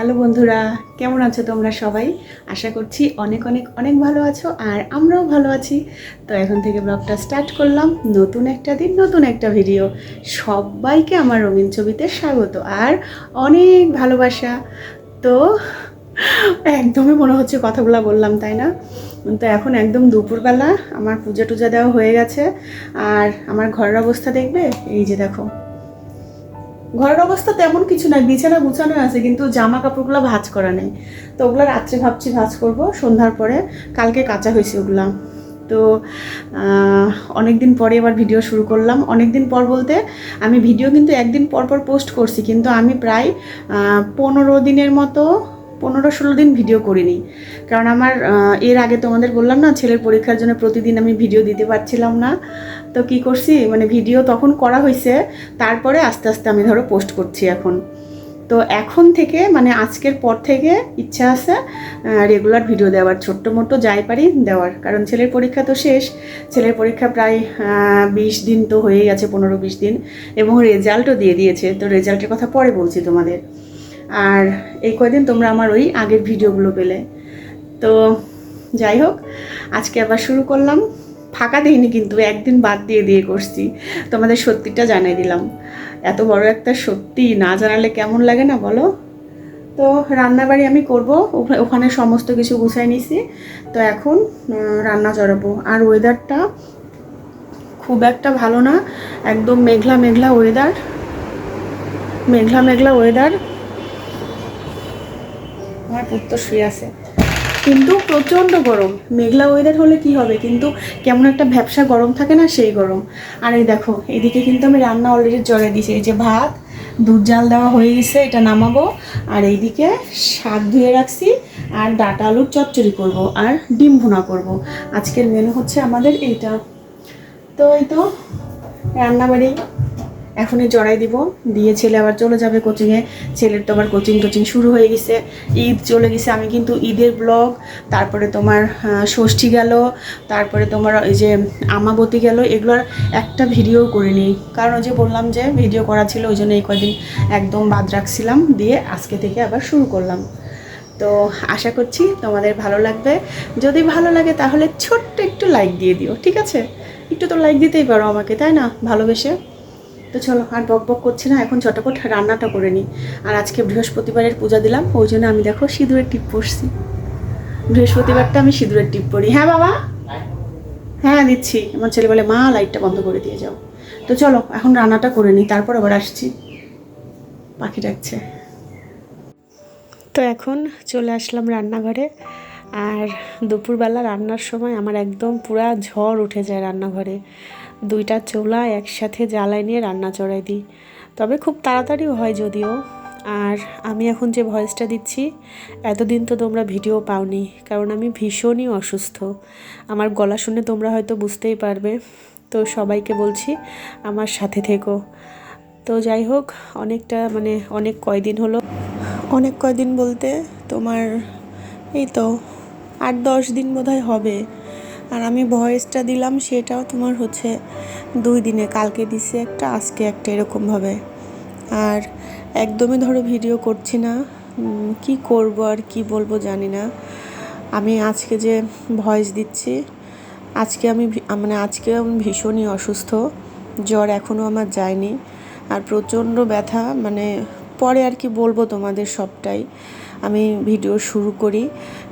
Hello বন্ধুরা, কেমন আছো তোমরা সবাই? আশা করছি অনেক অনেক অনেক ভালো আছো আর আমরাও ভালো আছি। তো এখন থেকে ব্লগটা স্টার্ট করলাম, নতুন একটা দিন, নতুন একটা ভিডিও। সবাইকে আমার রঙিন ছবিতে স্বাগত আর অনেক ভালোবাসা। তো একদমই মনে হচ্ছে কথাগুলো বললাম, তাই না? তো এখন একদম দুপুরবেলা, আমার পূজা টুজা দেওয়া হয়ে গেছে। আর আমার ঘরের অবস্থা দেখবে? এই যে দেখো। ঘরের অবস্থা তেমন কিছু নাই, বিছানা গুছানো আছে, কিন্তু জামা কাপড়গুলো ভাজ করা নেই। তো ওগুলো রাত্রে ভাবছি ভাজ করব, সন্ধ্যার পরে, কালকে কাঁচা হয়েছে ওগুলা। তো অনেক দিন পরে এবার ভিডিও শুরু করলাম। অনেক দিন পর বলতে, আমি ভিডিও কিন্তু একদিন পর পর পোস্ট করছি, কিন্তু আমি প্রায় পনেরো দিনের মতো পনেরো ষোলো দিন ভিডিও করিনি। কারণ আমার এর আগে তোমাদের বললাম না, ছেলের পরীক্ষার জন্য প্রতিদিন আমি ভিডিও দিতে পারছিলাম না। তো কি করছি? মানে ভিডিও তখন করা হয়েছে তারপরে আস্তে আস্তে আমি ধরো পোস্ট করছি এখন। তো এখন থেকে মানে আজকের পর থেকে ইচ্ছা আছে রেগুলার ভিডিও দেওয়ার, ছোট্ট মোটো যাই পারি দেওয়ার। কারণ ছেলের পরীক্ষা তো শেষ, ছেলের পরীক্ষা প্রায় বিশ দিন তো হয়ে গেছে, পনেরো বিশ দিন। এবং রেজাল্টও দিয়ে দিয়েছে। তো রেজাল্টের কথা পরে বলছি তোমাদের। আর এই কয়দিন তোমরা আমার ওই আগের ভিডিওগুলো পেলে। তো যাই হোক, আজকে আবার শুরু করলাম। ফাঁকা দিইনি কিন্তু, একদিন বাদ দিয়ে দিয়ে করছি। তোমাদের সত্যিটা জানাই দিলাম। এত বড় একটা সত্যি, না জানালে কেমন লাগে না বলো? তো রান্নাবাড়ি আমি করব, ওখা- ওখানে সমস্ত কিছু গুছাই নিছি। তো এখন রান্না চড়াবো আর ওয়েদারটা খুব একটা ভালো না। একদম মেঘলা মেঘলা ওয়েদার মেঘলা মেঘলা ওয়েদার আমার পুত্র শুয়ে আছে। কিন্তু প্রচণ্ড গরম। মেঘলা ওয়েদার হলে কি হবে? কিন্তু কেমন একটা ভ্যাবসা গরম থাকে না, সেই গরম। আর এই দেখো, এদিকে কিন্তু আমি রান্না অলরেডি জড়ে দিয়েছি। এই যে ভাত, দুধ জাল দেওয়া হয়ে গেছে, এটা নামাবো। আর এইদিকে শাক ধুয়ে রাখছি আর ডাটা আলুর চচ্চড়ি করব আর ডিম ভুনা করব। আজকের মেনু হচ্ছে আমাদের এইটা। তো এই তো, রান্নাবাড়ি। এখনই জড়াই দিব। দিয়ে ছেলে আবার চলে যাবে কোচিংয়ে ছেলের তো আবার কোচিং টোচিং শুরু হয়ে গেছে। ঈদ চলে গেছে। আমি কিন্তু ঈদের ব্লগ তারপরে তোমার ষষ্ঠী গেল, তারপরে তোমার এই যে আমাবতী গেল, এগুলোর একটা ভিডিও করিনি। কারণ ওই যে বললাম যে ভিডিও করা ছিল, ওই জন্য এই কয়দিন একদম বাদ রাখছিলাম। দিয়ে আজকে থেকে আবার শুরু করলাম। তো আশা করছি তোমাদের ভালো লাগবে। যদি ভালো লাগে তাহলে ছোট্ট একটু লাইক দিয়ে দিও, ঠিক আছে? একটু তো লাইক দিতেই পারো আমাকে, তাই না? ভালোবেসে। তো চলো, আর বক বক করছি না, এখন চটাপট রান্নাটা করে নিই। আর আজকে বৃহস্পতিবারের পূজা দিলাম, ওই জন্য আমি দেখো সিঁদুরের টিপ পরছি। বৃহস্পতিবারটা আমি সিঁদুরের টিপ পরি। হ্যাঁ বাবা? হ্যাঁ দিচ্ছি। আমার ছেলে বলে, মা, লাইটটা বন্ধ করে দিয়ে যাও। তো চলো, এখন রান্নাটা করে নিই, তারপর আবার আসছি। পাখি ডাকছে। তো এখন চলে আসলাম রান্নাঘরে। আর দুপুরবেলা রান্নার সময় আমার একদম পুরা ঝড় উঠে যায় রান্নাঘরে। দুইটা চোলা একসাথে জ্বালাই নিয়ে রান্না চড়াই দিই। তবে খুব তাড়াতাড়িও হয় যদিও। আর আমি এখন যে ভয়েসটা দিচ্ছি, এতদিন তো তোমরা ভিডিও পাওনি, কারণ আমি ভীষণই অসুস্থ। আমার গলা শুনে তোমরা হয়তো বুঝতেই পারবে। তো সবাইকে বলছি, আমার সাথে থেকো। তো যাই হোক, অনেকটা মানে অনেক কয়দিন হলো। অনেক কয়দিন বলতে তোমার এই তো আট দশ দিন বোধহয় হবে। আর আমি ভয়েসটা দিলাম, সেটাও তোমার হচ্ছে দুই দিনে। কালকে দিছে একটা, আজকে একটা, এরকমভাবে। আর একদমই ধরো ভিডিও করছি না। কি করব আর কি বলব জানি না। আমি আজকে যে ভয়েস দিচ্ছি, আজকে আমি মানে আজকে আমি ভীষণই অসুস্থ। জ্বর এখনও আমার যায়নি। আর প্রচণ্ড ব্যথা মানে পরে আর কি বলব তোমাদের সবটাই। আমি ভিডিও শুরু করি।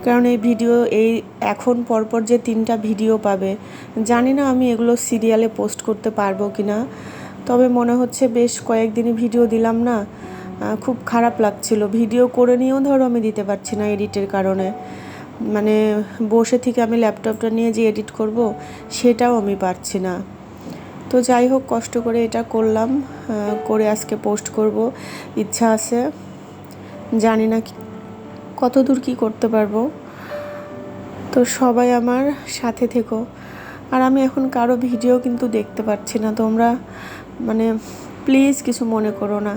কারণ এই ভিডিও, এই এখন পরপর যে তিনটা ভিডিও পাবে, জানি না আমি এগুলো সিরিয়ালে পোস্ট করতে পারব কি না তবে মনে হচ্ছে বেশ কয়েকদিনই ভিডিও দিলাম না। খুব খারাপ লাগছিল। ভিডিও করে নিয়েও ধরো আমি দিতে পারছি না এডিটের কারণে। মানে বসে থেকে আমি ল্যাপটপটা নিয়ে যে এডিট করব, সেটাও আমি পারছি না। তো যাই হোক, কষ্ট করে এটা করলাম। করে আজকে পোস্ট করব। ইচ্ছা আছে। জানি না কত দূর কী করতে পারব? তো সবাই আমার সাথে থেকো। আর আমি এখন কারও ভিডিও কিন্তু দেখতে পাচ্ছি না। তোমরা মানে প্লিজ কিছু মনে করো না।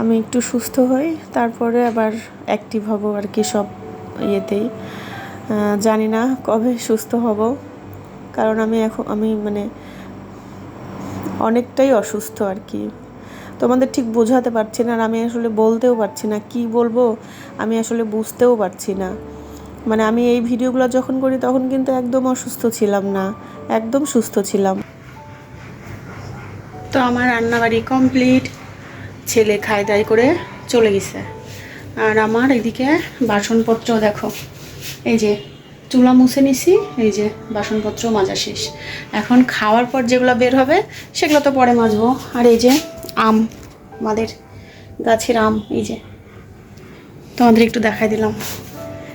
আমি একটু সুস্থ হই, তারপরে আবার অ্যাক্টিভ হব আর কি সব ইয়েতেই। জানি না কবে সুস্থ হব। কারণ আমি এখন, আমি মানে অনেকটাই অসুস্থ আর কি। তোমাদের ঠিক বোঝাতে পারছি না আর আমি আসলে বলতেও পারছি না। কি বলব? আমি আসলে বুঝতেও পারছি না। মানে আমি এই ভিডিওগুলো যখন করি তখন কিন্তু একদম অসুস্থ ছিলাম না। একদম সুস্থ ছিলাম। তো আমার রান্নাবাড়ি কমপ্লিট। ছেলে খায় দায় করে চলে গেছে। আর আমার এদিকে বাসনপত্র দেখো। এই যে চুলা মুছে নিছি, এই যে বাসনপত্র মাজা শেষ। এখন খাওয়ার পর যেগুলো বের হবে, সেগুলো তো পরে মাজবো। আর এই যে আম, আমাদের গাছের আম, এই যে। তোমাদের একটু দেখাই দিলাম।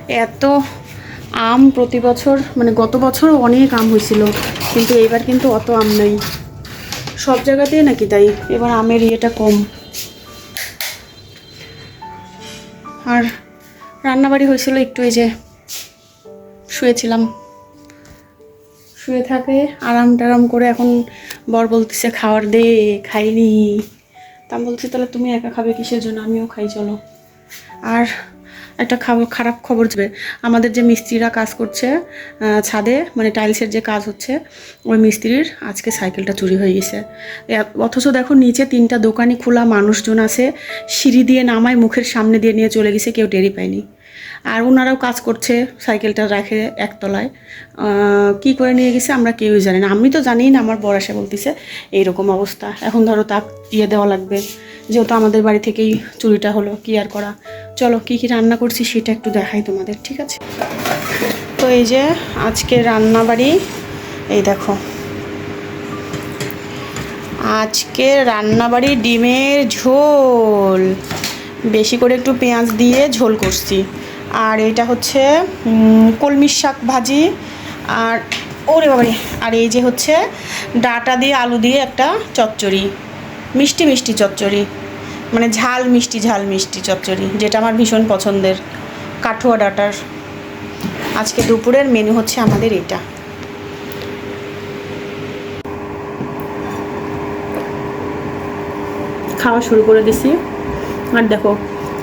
এত আম প্রতি বছর মানে গত বছরও অনেক আম হয়েছিল, কিন্তু এবার কিন্তু অত আম নেই। সব জায়গাতেই নাকি তাই, এবার আমের ইয়েটা কম। আর রান্নাবাড়ি হয়েছিল একটু এই যে, শুয়েছিলাম। শুয়ে থাকে আরাম টারাম করে এখন বর বলতেছে, খাওয়ার দে, খাইনি। তা আমি বলছি তাহলে তুমি একা খাবে কিসের জন্য? আমিও খাই, চলো। আর একটা খাবার খারাপ খবর যাবে। আমাদের যে মিস্ত্রিরা কাজ করছে ছাদে মানে টাইলসের যে কাজ হচ্ছে, ওই মিস্ত্রির আজকে সাইকেলটা চুরি হয়ে গেছে। অথচ দেখো, নিচে তিনটা দোকানি খোলা, মানুষজন আছে, সিঁড়ি দিয়ে নামায়, মুখের সামনে দিয়ে নিয়ে চলে গেছে, কেউ টেরি পায়নি। আর ওনারাও কাজ করছে, সাইকেলটা রাখে একতলায়। কি করে নিয়ে গেছে আমরা কেউই জানি না। আমি তো জানি না, আমার বর এসে বলতেছে, এইরকম অবস্থা। এখন ধরো তাপ দিয়ে দেওয়া লাগবে। যেহেতু আমাদের বাড়ি থেকেই চুরিটা হলো, কি আর করা? চলো, কি কি রান্না করছি সেটা একটু দেখাই তোমাদের, ঠিক আছে? তো এই যে আজকে রান্না বাড়ি এই দেখো। আজকে রান্নাবাড়ি ডিমের ঝোল। বেশি করে একটু পেঁয়াজ দিয়ে ঝোল করছি। আর এটা হচ্ছে কলমির শাক ভাজি। আর ওরে বাবারে আর এই যে হচ্ছে ডাটা দিয়ে আলু দিয়ে একটা চচ্চড়ি, মিষ্টি মিষ্টি চচ্চড়ি। মানে ঝাল মিষ্টি ঝাল মিষ্টি চচ্চড়ি, যেটা আমার ভীষণ পছন্দের, কাঠুয়া ডাটার। আজকে দুপুরের মেনু হচ্ছে আমাদের এটা। খাওয়া শুরু করে দিছি। আর দেখো,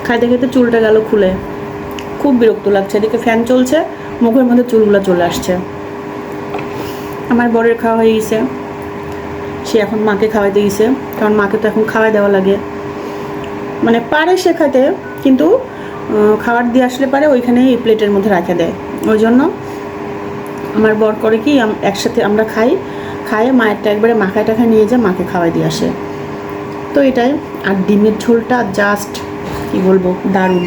খাইতে খেতে চুলটা গেল খুলে। খুব বিরক্ত লাগছে। এদিকে ফ্যান চলছে, মুখের মধ্যে চুলগুলো চলে আসছে। আমার বরের খাওয়া হয়ে গেছে। সে এখন মাকে খাওয়াই দিয়েছে কারণ মাকে তো এখন খাওয়াই দেওয়া লাগে। মানে পারে শেখাতে কিন্তু খাবার দিয়ে আসলে পারে ওইখানে এই প্লেটের মধ্যে রাখে দেয়। ওই জন্য আমার বর করে কি একসাথে আমরা খাই খাইয়ে মায়েরটা একবারে মাখায় টাখায় নিয়ে যায়, মাকে খাওয়াই দিয়ে আসে। তো এটাই, আর ডিমের ঝোলটা জাস্ট কি বলব, দারুণ।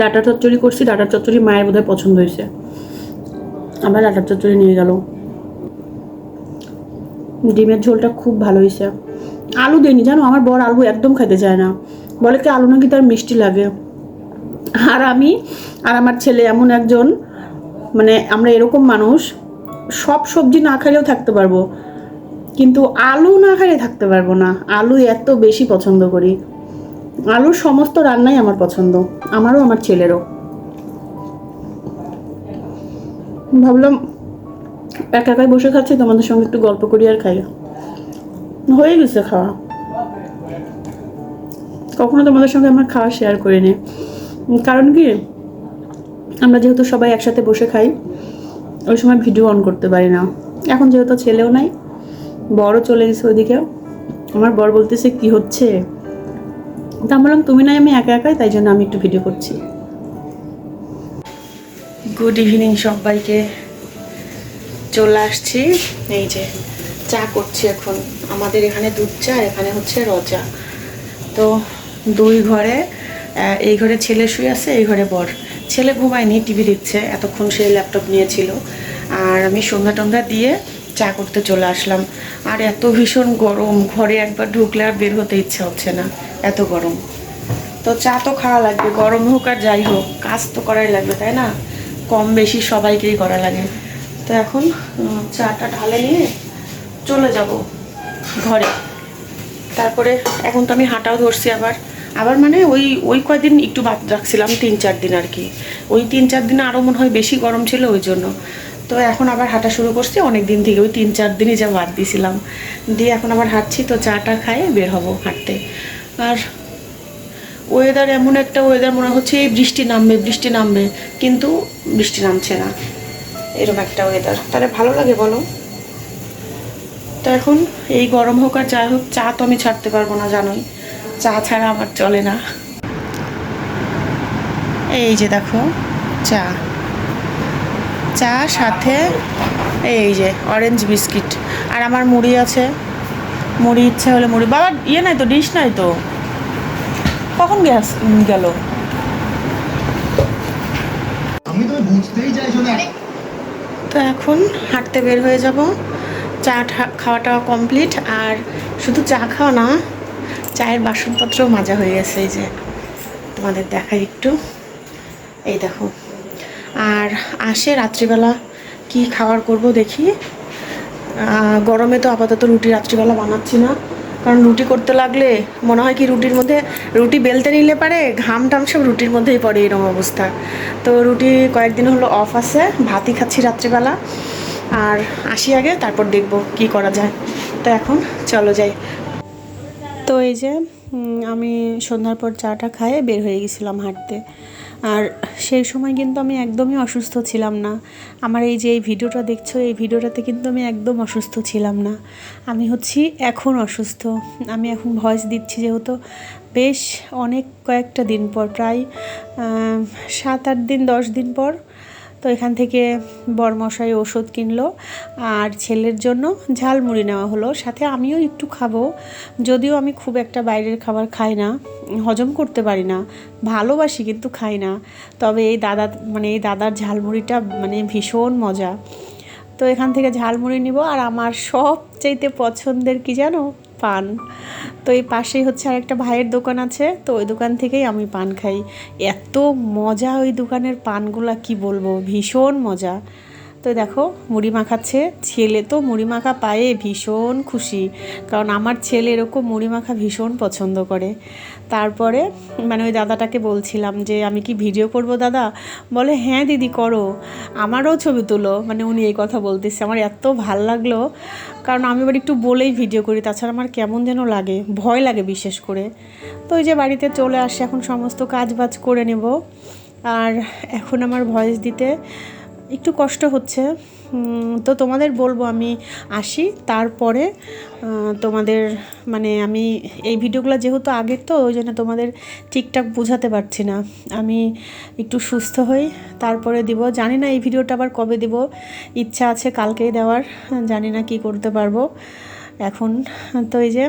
ডাটা চচ্চড়ি করছি ডাটার চচ্চড়ি মায়ের বোধহয় পছন্দ হয়েছে। আমরা ডাটার চচ্চড়ি নিয়ে গেল। ডিমের ঝোলটা খুব ভালো হয়েছে। আলু দেয়নি জানো? আমার বর আলু একদম খেতে চায় না। বলে কি, আলু নাকি তার মিষ্টি লাগে। আর আমি আর আমার ছেলে এমন একজন মানে আমরা এরকম মানুষ, সব সবজি না খাইলেও থাকতে পারব। কিন্তু আলু না খাইলে থাকতে পারব না। আলু এত বেশি পছন্দ করি। আলুর সমস্ত রান্নাই আমার পছন্দ। আমারও আমার ছেলেরও। ভাবলাম একা একাই বসে খাচ্ছি তোমাদের সঙ্গে একটু গল্প করি আর খাই। হয়ে গেছে খাওয়া। কখনো তোমাদের সঙ্গে আমার খাওয়া শেয়ার করিনি। উম, কারণ কি আমরা যেহেতু সবাই একসাথে বসে খাই ওই সময় ভিডিও অন করতে পারি না। এখন যেহেতু ছেলেও নাই বড় চলে গেছে ওইদিকে আমার বর বলতেছে কি হচ্ছে? তা বললাম, তুমি নাই আমি একা একাই, তাই জন্য আমি একটু ভিডিও করছি। গুড ইভিনিং সবাইকে। চলে আসছি। এই যে চা করছি এখন। আমাদের এখানে দুধ চা এখানে হচ্ছে রজা তো দুই ঘরে এই ঘরে ছেলে শুয়ে আছে, এই ঘরে বর। ছেলে ঘুমায়নি টিভি দিচ্ছে এতক্ষণ সে ল্যাপটপ নিয়েছিল। আর আমি সন্ধ্যা টন্ধা দিয়ে চা করতে চলে আসলাম। আর এত ভীষণ গরম, ঘরে একবার ঢুকলে আর বের হতে ইচ্ছা হচ্ছে না। এত গরম। তো চা তো খাওয়া লাগবে, গরম হোক আর যাই হোক, কাজ তো করাই লাগবে, তাই না? কম বেশি সবাইকেই করা লাগে। তো এখন চাটা ঢালে নিয়ে চলে যাব ঘরে। তারপরে এখন তো আমি হাঁটাও ধরছি আবার। আবার মানে ওই ওই কয়দিন একটু বাদ রাখছিলাম, তিন চার দিন আর কি। ওই তিন চার দিন আরও মনে হয় বেশি গরম ছিল ওই জন্য। তো এখন আবার হাঁটা শুরু করছি অনেক দিন থেকে ওই তিন চার দিনই যা বাদ দিয়েছিলাম দিয়ে এখন আবার হাঁটছি, তো চাটা খায়ে বের হব হাঁটতে। আর ওয়েদার এমন একটা ওয়েদার মনে হচ্ছে এই বৃষ্টি নামবে বৃষ্টি নামবে, কিন্তু বৃষ্টি নামছে না। এরকম একটা ওয়েদার তাহলে ভালো লাগে বলো? তো এখন এই গরম হোক আর যাই হোক, চা তো আমি ছাড়তে পারব না, জানোই। চা ছাড়া আমার চলে না। এই যে দেখো, চা। চা, সাথে এই যে অরেঞ্জ বিস্কিট আর আমার মুড়ি আছে। মুড়ি ইচ্ছে হলে মুড়ি। বাবা ইয়ে নাই তো ডিশ নাই তো। কখন গ্যাস গেল? তো বুঝতেই চাইছো না। তো এখন হাঁটতে বের হয়ে যাব। চা খাওয়াটা কমপ্লিট আর শুধু চা খাওয়া না চায়ের বাসনপত্রও মাজা হয়ে গেছে এই যে। তোমাদের দেখাই একটু। এই দেখো। আর আসে রাত্রিবেলা কি খাবার করব দেখি। গরমে তো আপাতত রুটি রাত্রিবেলা বানাচ্ছি না। কারণ রুটি করতে লাগলে মনে হয় কি রুটির মধ্যে রুটি বেলতে নিলে পারে, ঘাম টাম সব রুটির মধ্যেই পড়ে এরকম অবস্থা। তো রুটি কয়েকদিন হলো অফ আছে, ভাতই খাচ্ছি রাত্রিবেলা। আর আসি আগে, তারপর দেখব কি করা যায়। তো এখন চলো যাই। তো এই যে আমি সন্ধ্যার পর চাটা খায়ে বের হয়ে গেছিলাম হাঁটতে। আর সেই সময় কিন্তু আমি একদমই অসুস্থ ছিলাম না। আমার এই যে এই ভিডিওটা দেখছ, এই ভিডিওটাতে কিন্তু আমি একদম অসুস্থ ছিলাম না। আমি হচ্ছি এখন অসুস্থ। আমি এখন ভয়েস দিচ্ছি যেহেতু বেশ অনেক কয়েকটা দিন পর, প্রায় সাত, আট দিন, দশ দিন পর তো এখান থেকে বরমশাই ওষুধ কিনলো আর ছেলের জন্য ঝালমুড়ি নেওয়া হলো। সাথে আমিও একটু খাব। যদিও আমি খুব একটা বাইরের খাবার খাই না, হজম করতে পারি না, ভালোবাসি কিন্তু খাই না। তবে এই দাদা মানে এই দাদার ঝালমুড়িটা মানে ভীষণ মজা। তো এখান থেকে ঝালমুড়ি নিব আর আমার সবচাইতে পছন্দের কি জানো? পান। তো এই পাশেই হচ্ছে আর একটা ভাইয়ের দোকান আছে, তো ওই দোকান থেকেই আমি পান খাই। এত মজা ওই দোকানের পানগুলা, কি বলব? ভীষণ মজা। তো দেখো, মুড়ি মাখাচ্ছে। ছেলে তো মুড়ি মাখা পায়ে ভীষণ খুশি। কারণ আমার ছেলে এরকম মুড়ি মাখা ভীষণ পছন্দ করে। তারপরে মানে ওই দাদাটাকে বলছিলাম যে, আমি কি ভিডিও করব দাদা? বলে হ্যাঁ দিদি, করো। আমারও ছবি তুলো। মানে উনি এই কথা বলতেছে। আমার এত ভালো লাগল। কারণ আমি এবার একটু বলেই ভিডিও করি, তাছাড়া আমার কেমন যেন লাগে, ভয় লাগে বিশেষ করে। তো ওই যে বাড়িতে চলে আসে, এখন সমস্ত কাজ বাজ করে নেব। আর এখন আমার ভয়েস দিতে একটু কষ্ট হচ্ছে। তো তোমাদের বলব আমি আসি। তারপরে তোমাদের মানে আমি এই ভিডিওগুলো যেহেতু আগের তো, ওই জন্য তোমাদের ঠিকঠাক বোঝাতে পারছি না। আমি একটু সুস্থ হই, তারপরে দিব। জানি না এই ভিডিওটা আবার কবে দিব। ইচ্ছা আছে কালকেই দেওয়ার, জানি না কি করতে পারব। এখন তো এই যে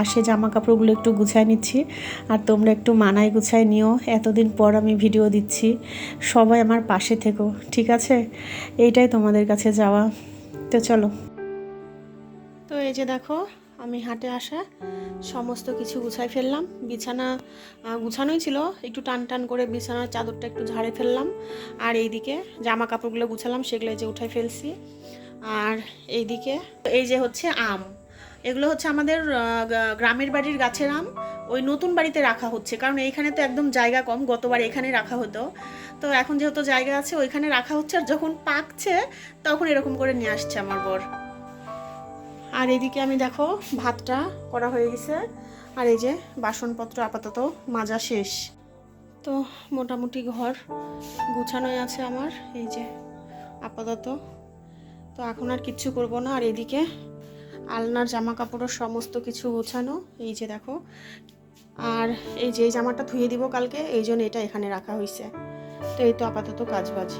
আসে জামা কাপড়গুলো একটু গুছাই নিচ্ছি, আর তোমরা একটু মানায় গুছাই নিও। এতদিন পর আমি ভিডিও দিচ্ছি। সবাই আমার পাশে থেকো, ঠিক আছে? এইটাই তোমাদের কাছে যাওয়া। তো চলো। তো এই যে দেখো, আমি হাটে আসা, সমস্ত কিছু গুছাই ফেললাম। বিছানা গুছানোই ছিল। একটু টান টান করে বিছানার চাদরটা একটু ঝাড়ে ফেললাম। আর এইদিকে জামা কাপড়গুলো গুছালাম, সেগুলো যে উঠাই ফেলছি। আর এইদিকে, এই যে হচ্ছে আম। এগুলো হচ্ছে আমাদের গ্রামের বাড়ির গাছের আম। ওই নতুন বাড়িতে রাখা হচ্ছে, কারণ এইখানে তো একদম জায়গা কম, গতবার এখানে রাখা হতো। তো এখন যেহেতু জায়গা আছে, ওইখানে রাখা হচ্ছে, আর যখন পাকছে, তখন এরকম করে নিয়ে আসছে আমার বর। আর এদিকে আমি দেখো, ভাতটা করা হয়ে গেছে। আর এই যে বাসনপত্র আপাতত মাজা শেষ। তো মোটামুটি ঘর গুছানোই আছে আমার, এই যে আপাতত। তো এখন আর কিচ্ছু করব না, আর এদিকে আলনার জামা কাপড়ের সমস্ত কিছু গোছানো, এই যে দেখো। আর এই যে জামাটা ধুয়ে দিব কালকে, এই জন্য এটা এখানে রাখা হয়েছে তো এই তো আপাতত কাজ বাজ